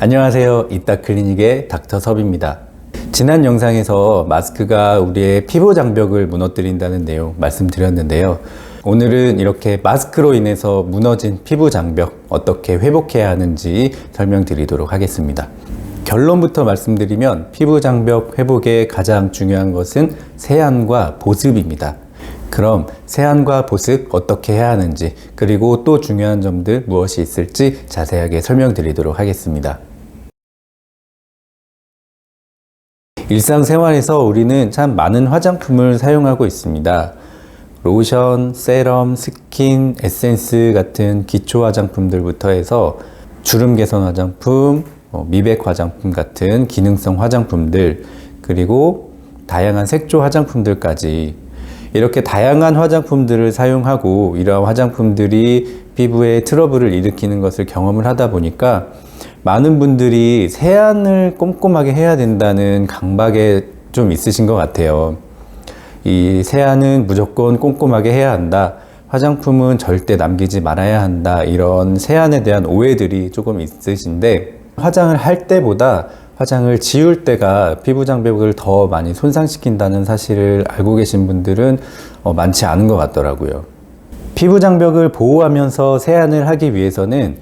안녕하세요. 이따클리닉의 닥터 섭입니다. 지난 영상에서 마스크가 우리의 피부 장벽을 무너뜨린다는 내용 말씀드렸는데요. 오늘은 이렇게 마스크로 인해서 무너진 피부 장벽 어떻게 회복해야 하는지 설명드리도록 하겠습니다. 결론부터 말씀드리면 피부 장벽 회복에 가장 중요한 것은 세안과 보습입니다. 그럼 세안과 보습 어떻게 해야 하는지 그리고 또 중요한 점들 무엇이 있을지 자세하게 설명드리도록 하겠습니다. 일상생활에서 우리는 참 많은 화장품을 사용하고 있습니다. 로션, 세럼, 스킨, 에센스 같은 기초 화장품들부터 해서 주름 개선 화장품, 어, 미백 화장품 같은 기능성 화장품들, 그리고 다양한 색조 화장품들까지 이렇게 다양한 화장품들을 사용하고 이러한 화장품들이 피부에 트러블을 일으키는 것을 경험을 하다 보니까 많은 분들이 세안을 꼼꼼하게 해야 된다는 강박에 좀 있으신 것 같아요. 이 세안은 무조건 꼼꼼하게 해야 한다. 화장품은 절대 남기지 말아야 한다. 이런 세안에 대한 오해들이 조금 있으신데 화장을 할 때보다 화장을 지울 때가 피부 장벽을 더 많이 손상시킨다는 사실을 알고 계신 분들은 어, 많지 않은 것 같더라고요. 피부 장벽을 보호하면서 세안을 하기 위해서는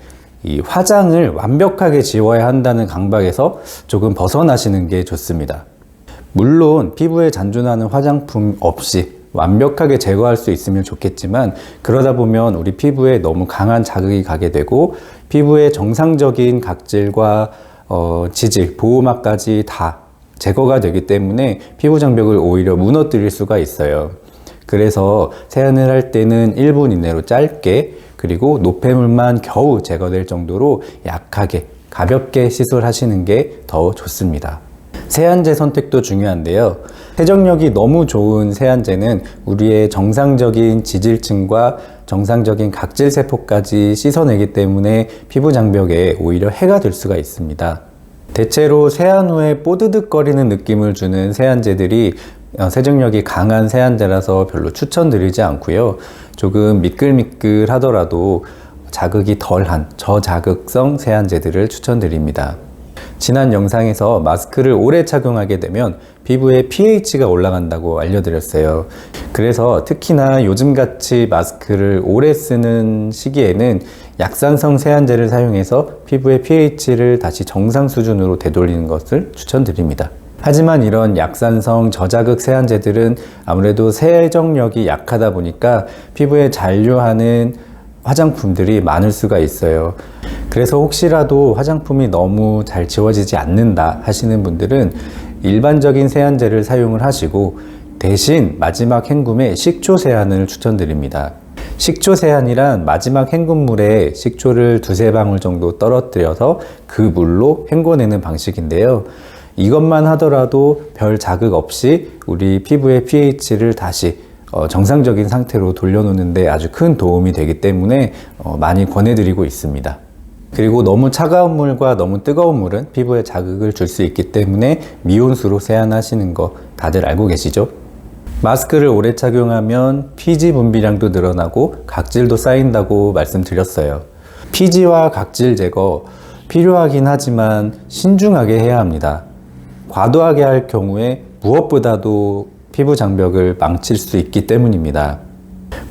이 화장을 완벽하게 지워야 한다는 강박에서 조금 벗어나시는 게 좋습니다. 물론 피부에 잔존하는 화장품 없이 완벽하게 제거할 수 있으면 좋겠지만 그러다 보면 우리 피부에 너무 강한 자극이 가게 되고 피부의 정상적인 각질과 어, 지질, 보호막까지 다 제거가 되기 때문에 피부 장벽을 오히려 무너뜨릴 수가 있어요. 그래서 세안을 할 때는 1분 이내로 짧게 그리고 노폐물만 겨우 제거될 정도로 약하게 가볍게 시술하시는 게 더 좋습니다. 세안제 선택도 중요한데요. 세정력이 너무 좋은 세안제는 우리의 정상적인 지질층과 정상적인 각질 세포까지 씻어내기 때문에 피부 장벽에 오히려 해가 될 수가 있습니다. 대체로 세안 후에 뽀드득거리는 느낌을 주는 세안제들이 어, 세정력이 강한 세안제라서 별로 추천드리지 않고요. 조금 미끌미끌 하더라도 자극이 덜한 저자극성 세안제들을 추천드립니다. 지난 영상에서 마스크를 오래 착용하게 되면 피부의 pH가 올라간다고 알려드렸어요. 그래서 특히나 요즘같이 마스크를 오래 쓰는 시기에는 약산성 세안제를 사용해서 피부의 pH를 다시 정상 수준으로 되돌리는 것을 추천드립니다. 하지만 이런 약산성 저자극 세안제들은 아무래도 세정력이 약하다 보니까 피부에 잔류하는 화장품들이 많을 수가 있어요. 그래서 혹시라도 화장품이 너무 잘 지워지지 않는다 하시는 분들은 일반적인 세안제를 사용을 하시고 대신 마지막 헹굼에 식초 세안을 추천드립니다. 식초 세안이란 마지막 헹굼물에 식초를 두세 방울 정도 떨어뜨려서 그 물로 헹궈내는 방식인데요. 이것만 하더라도 별 자극 없이 우리 피부의 pH를 다시 어, 정상적인 상태로 돌려놓는데 아주 큰 도움이 되기 때문에 어, 많이 권해드리고 있습니다. 그리고 너무 차가운 물과 너무 뜨거운 물은 피부에 자극을 줄 수 있기 때문에 미온수로 세안하시는 거 다들 알고 계시죠? 마스크를 오래 착용하면 피지 분비량도 늘어나고 각질도 쌓인다고 말씀드렸어요. 피지와 각질 제거 필요하긴 하지만 신중하게 해야 합니다. 과도하게 할 경우에 무엇보다도 피부 장벽을 망칠 수 있기 때문입니다.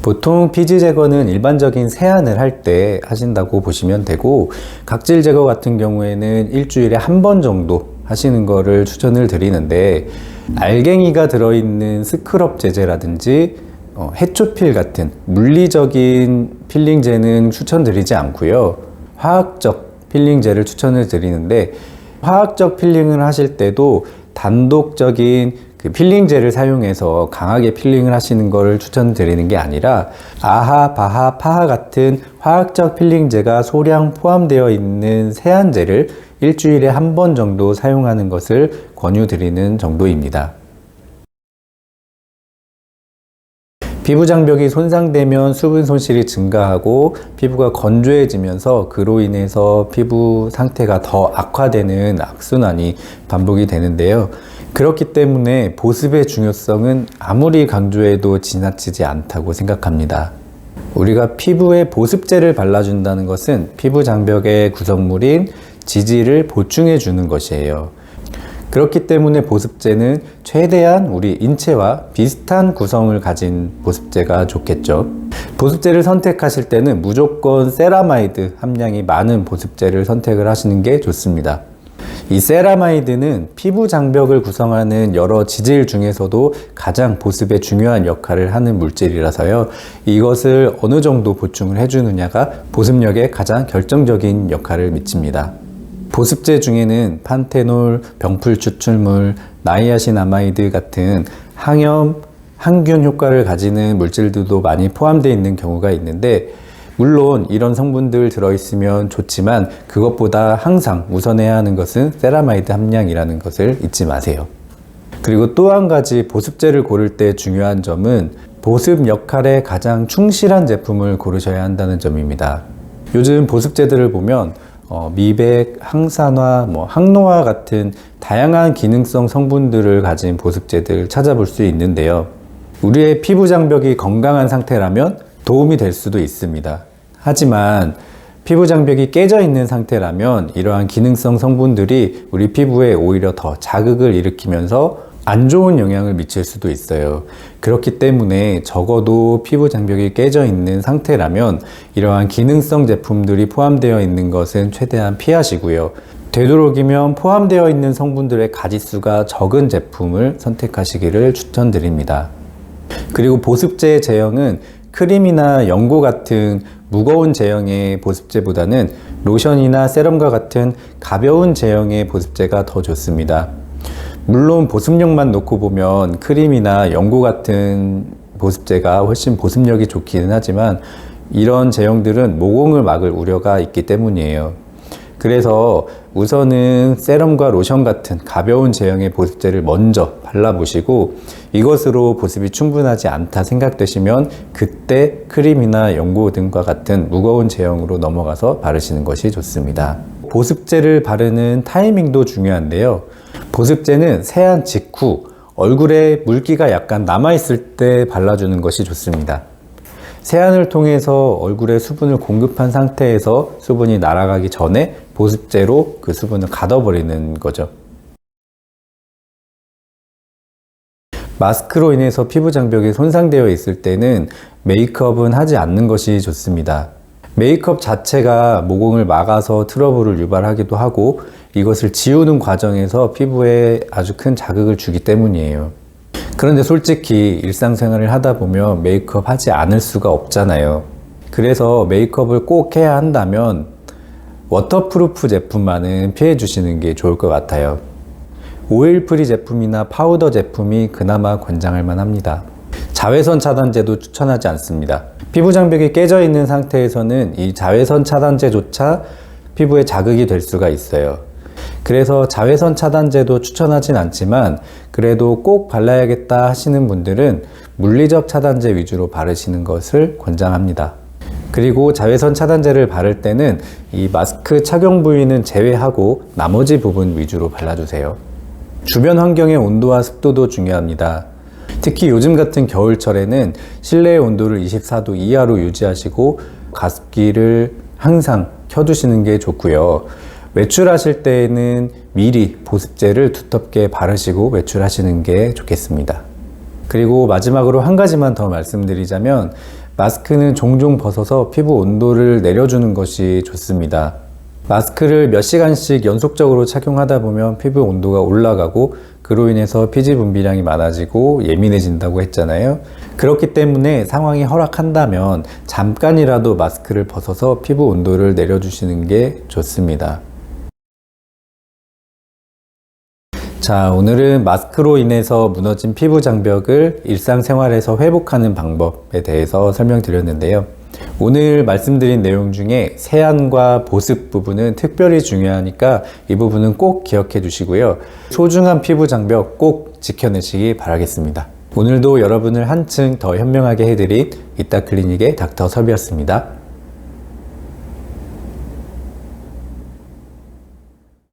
보통 피지 제거는 일반적인 세안을 할 때 하신다고 보시면 되고 각질 제거 같은 경우에는 일주일에 한 번 정도 하시는 거를 추천을 드리는데 알갱이가 들어있는 스크럽 제제라든지 어, 해초필 같은 물리적인 필링제는 추천드리지 않고요. 화학적 필링제를 추천을 드리는데 화학적 필링을 하실 때도 단독적인 그 필링제를 사용해서 강하게 필링을 하시는 것을 추천드리는 게 아니라 아하, 바하, 파하 같은 화학적 필링제가 소량 포함되어 있는 세안제를 일주일에 한 번 정도 사용하는 것을 권유드리는 정도입니다. 피부 장벽이 손상되면 수분 손실이 증가하고 피부가 건조해지면서 그로 인해서 피부 상태가 더 악화되는 악순환이 반복이 되는데요. 그렇기 때문에 보습의 중요성은 아무리 강조해도 지나치지 않다고 생각합니다. 우리가 피부에 보습제를 발라준다는 것은 피부 장벽의 구성물인 지지를 보충해 주는 것이에요. 그렇기 때문에 보습제는 최대한 우리 인체와 비슷한 구성을 가진 보습제가 좋겠죠. 보습제를 선택하실 때는 무조건 세라마이드 함량이 많은 보습제를 선택을 하시는 게 좋습니다. 이 세라마이드는 피부 장벽을 구성하는 여러 지질 중에서도 가장 보습에 중요한 역할을 하는 물질이라서요. 이것을 어느 정도 보충을 해주느냐가 보습력에 가장 결정적인 역할을 미칩니다. 보습제 중에는 판테놀, 병풀 추출물, 나이아신 아마이드 같은 항염, 항균 효과를 가지는 물질들도 많이 포함되어 있는 경우가 있는데 물론 이런 성분들 들어있으면 좋지만 그것보다 항상 우선해야 하는 것은 세라마이드 함량이라는 것을 잊지 마세요. 그리고 또 한 가지 보습제를 고를 때 중요한 점은 보습 역할에 가장 충실한 제품을 고르셔야 한다는 점입니다. 요즘 보습제들을 보면 어, 미백, 항산화, 뭐 항노화 같은 다양한 기능성 성분들을 가진 보습제들 찾아볼 수 있는데요. 우리의 피부 장벽이 건강한 상태라면 도움이 될 수도 있습니다. 하지만 피부 장벽이 깨져 있는 상태라면 이러한 기능성 성분들이 우리 피부에 오히려 더 자극을 일으키면서 안 좋은 영향을 미칠 수도 있어요. 그렇기 때문에 적어도 피부 장벽이 깨져 있는 상태라면 이러한 기능성 제품들이 포함되어 있는 것은 최대한 피하시고요. 되도록이면 포함되어 있는 성분들의 가지수가 적은 제품을 선택하시기를 추천드립니다. 그리고 보습제 제형은 크림이나 연고 같은 무거운 제형의 보습제보다는 로션이나 세럼과 같은 가벼운 제형의 보습제가 더 좋습니다. 물론 보습력만 놓고 보면 크림이나 연고 같은 보습제가 훨씬 보습력이 좋기는 하지만 이런 제형들은 모공을 막을 우려가 있기 때문이에요. 그래서 우선은 세럼과 로션 같은 가벼운 제형의 보습제를 먼저 발라보시고 이것으로 보습이 충분하지 않다 생각되시면 그때 크림이나 연고 등과 같은 무거운 제형으로 넘어가서 바르시는 것이 좋습니다. 보습제를 바르는 타이밍도 중요한데요. 보습제는 세안 직후 얼굴에 물기가 약간 남아있을 때 발라주는 것이 좋습니다. 세안을 통해서 얼굴에 수분을 공급한 상태에서 수분이 날아가기 전에 보습제로 그 수분을 가둬버리는 거죠. 마스크로 인해서 피부 장벽이 손상되어 있을 때는 메이크업은 하지 않는 것이 좋습니다. 메이크업 자체가 모공을 막아서 트러블을 유발하기도 하고 이것을 지우는 과정에서 피부에 아주 큰 자극을 주기 때문이에요. 그런데 솔직히 일상생활을 하다 보면 메이크업 하지 않을 수가 없잖아요. 그래서 메이크업을 꼭 해야 한다면 워터프루프 제품만은 피해 주시는 게 좋을 것 같아요. 오일 프리 제품이나 파우더 제품이 그나마 권장할 만합니다. 자외선 차단제도 추천하지 않습니다. 피부 장벽이 깨져 있는 상태에서는 이 자외선 차단제조차 피부에 자극이 될 수가 있어요. 그래서 자외선 차단제도 추천하진 않지만 그래도 꼭 발라야겠다 하시는 분들은 물리적 차단제 위주로 바르시는 것을 권장합니다. 그리고 자외선 차단제를 바를 때는 이 마스크 착용 부위는 제외하고 나머지 부분 위주로 발라주세요. 주변 환경의 온도와 습도도 중요합니다. 특히 요즘 같은 겨울철에는 실내의 온도를 24도 이하로 유지하시고 가습기를 항상 켜두시는 게 좋고요. 외출하실 때에는 미리 보습제를 두텁게 바르시고 외출하시는 게 좋겠습니다. 그리고 마지막으로 한 가지만 더 말씀드리자면 마스크는 종종 벗어서 피부 온도를 내려주는 것이 좋습니다. 마스크를 몇 시간씩 연속적으로 착용하다 보면 피부 온도가 올라가고 그로 인해서 피지 분비량이 많아지고 예민해진다고 했잖아요. 그렇기 때문에 상황이 허락한다면 잠깐이라도 마스크를 벗어서 피부 온도를 내려주시는 게 좋습니다. 자, 오늘은 마스크로 인해서 무너진 피부 장벽을 일상생활에서 회복하는 방법에 대해서 설명드렸는데요. 오늘 말씀드린 내용 중에 세안과 보습 부분은 특별히 중요하니까 이 부분은 꼭 기억해 주시고요. 소중한 피부 장벽 꼭 지켜내시기 바라겠습니다. 오늘도 여러분을 한층 더 현명하게 해드린 이따 클리닉의 닥터 섭이었습니다.